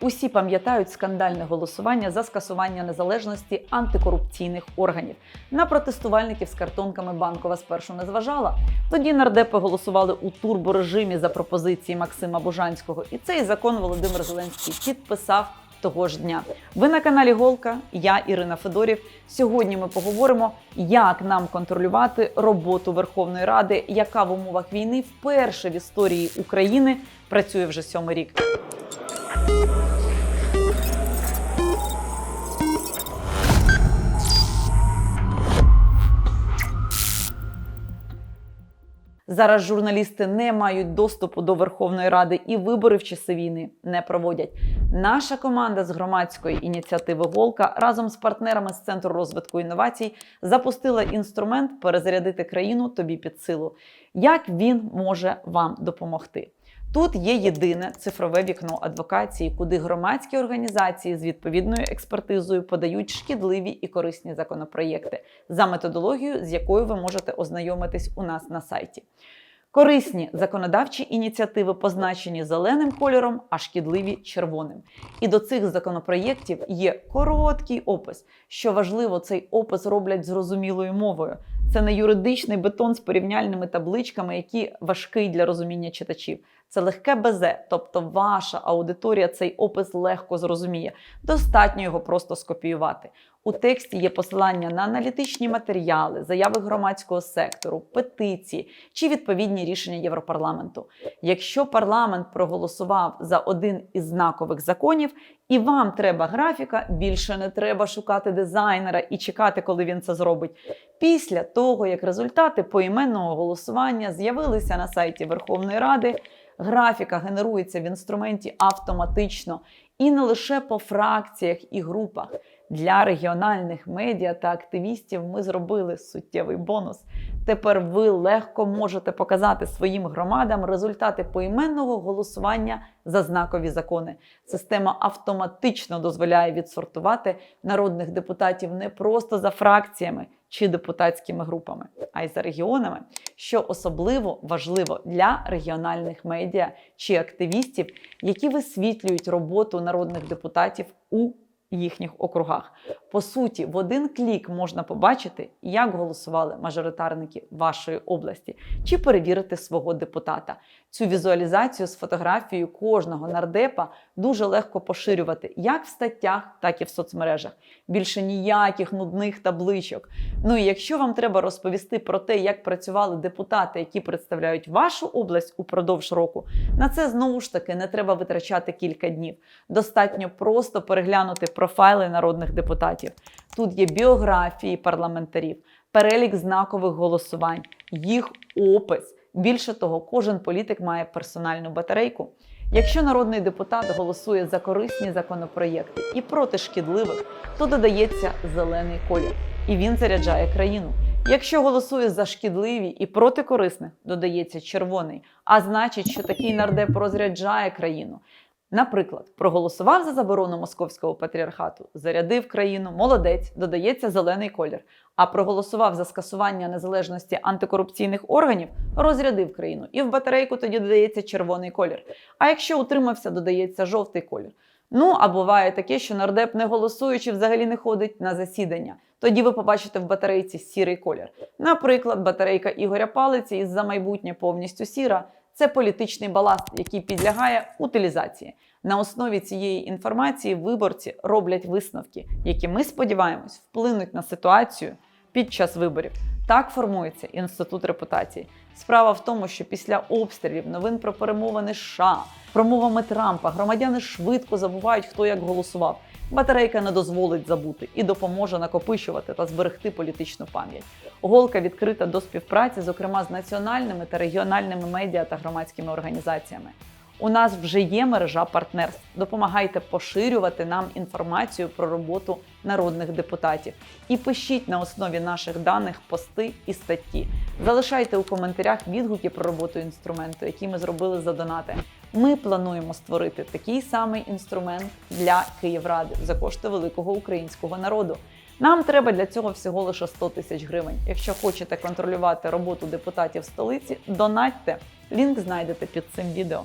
Усі пам'ятають скандальне голосування за скасування незалежності антикорупційних органів. На протестувальників з картонками банкова спершу не зважала. Тоді нардепи голосували у турборежимі за пропозиції Максима Бужанського, і цей закон Володимир Зеленський підписав того ж дня. Ви на каналі Голка. Я Ірина Федорів. Сьогодні ми поговоримо, як нам контролювати роботу Верховної Ради, яка в умовах війни вперше в історії України працює вже сьомий рік. Зараз журналісти не мають доступу до Верховної Ради і вибори в часи війни не проводять. Наша команда з громадської ініціативи Волка разом з партнерами з центру розвитку інновацій запустила інструмент перезарядити країну тобі під силу. Як він може вам допомогти? Тут є єдине цифрове вікно адвокації, куди громадські організації з відповідною експертизою подають шкідливі і корисні законопроєкти за методологією, з якою ви можете ознайомитись у нас на сайті. Корисні законодавчі ініціативи позначені зеленим кольором, а шкідливі червоним. І до цих законопроєктів є короткий опис. Що важливо, цей опис роблять зрозумілою мовою. Це не юридичний бетон з порівняльними табличками, які важкий для розуміння читачів. Це легке безе, тобто ваша аудиторія цей опис легко зрозуміє. Достатньо його просто скопіювати. У тексті є посилання на аналітичні матеріали, заяви громадського сектору, петиції чи відповідні рішення Європарламенту. Якщо парламент проголосував за один із знакових законів, і вам треба графіка, більше не треба шукати дизайнера і чекати, коли він це зробить. Після того, як результати поіменного голосування з'явилися на сайті Верховної Ради, графіка генерується в інструменті автоматично і не лише по фракціях і групах. Для регіональних медіа та активістів ми зробили суттєвий бонус. Тепер ви легко можете показати своїм громадам результати поіменного голосування за знакові закони. Система автоматично дозволяє відсортувати народних депутатів не просто за фракціями чи депутатськими групами, а й за регіонами, що особливо важливо для регіональних медіа чи активістів, які висвітлюють роботу народних депутатів у їхніх округах. По суті, в один клік можна побачити, як голосували мажоритарники вашої області, чи перевірити свого депутата. Цю візуалізацію з фотографією кожного нардепа дуже легко поширювати як в статтях, так і в соцмережах. Більше ніяких нудних табличок. Ну і якщо вам треба розповісти про те, як працювали депутати, які представляють вашу область упродовж року, на це знову ж таки не треба витрачати кілька днів. Достатньо просто переглянути профайли народних депутатів. Тут є біографії парламентарів, перелік знакових голосувань, їх опис. Більше того, кожен політик має персональну батарейку. Якщо народний депутат голосує за корисні законопроєкти і проти шкідливих, то додається зелений колір, і він заряджає країну. Якщо голосує за шкідливі і проти корисних, додається червоний, а значить, що такий нардеп розряджає країну. Наприклад, проголосував за заборону московського патріархату, зарядив країну, молодець, додається зелений колір. А проголосував за скасування незалежності антикорупційних органів, розрядив країну. І в батарейку тоді додається червоний колір. А якщо утримався, додається жовтий колір. Ну а буває таке, що нардеп, не голосуючи, взагалі не ходить на засідання. Тоді ви побачите в батарейці сірий колір. Наприклад, батарейка Ігоря Палиці із за майбутнє повністю сіра. Це політичний баласт, який підлягає утилізації. На основі цієї інформації виборці роблять висновки, які ми сподіваємось вплинуть на ситуацію під час виборів. Так формується інститут репутації. Справа в тому, що після обстрілів новин про перемовини США, промовами Трампа громадяни швидко забувають, хто як голосував. Батарейка не дозволить забути і допоможе накопичувати та зберегти політичну пам'ять. Голка відкрита до співпраці, зокрема з національними та регіональними медіа та громадськими організаціями. У нас вже є мережа партнерств. Допомагайте поширювати нам інформацію про роботу народних депутатів. І пишіть на основі наших даних пости і статті. Залишайте у коментарях відгуки про роботу інструменту, який ми зробили за донати. Ми плануємо створити такий самий інструмент для Київради за кошти великого українського народу. Нам треба для цього всього лише 100 тисяч гривень. Якщо хочете контролювати роботу депутатів столиці, донатьте. Лінк знайдете під цим відео.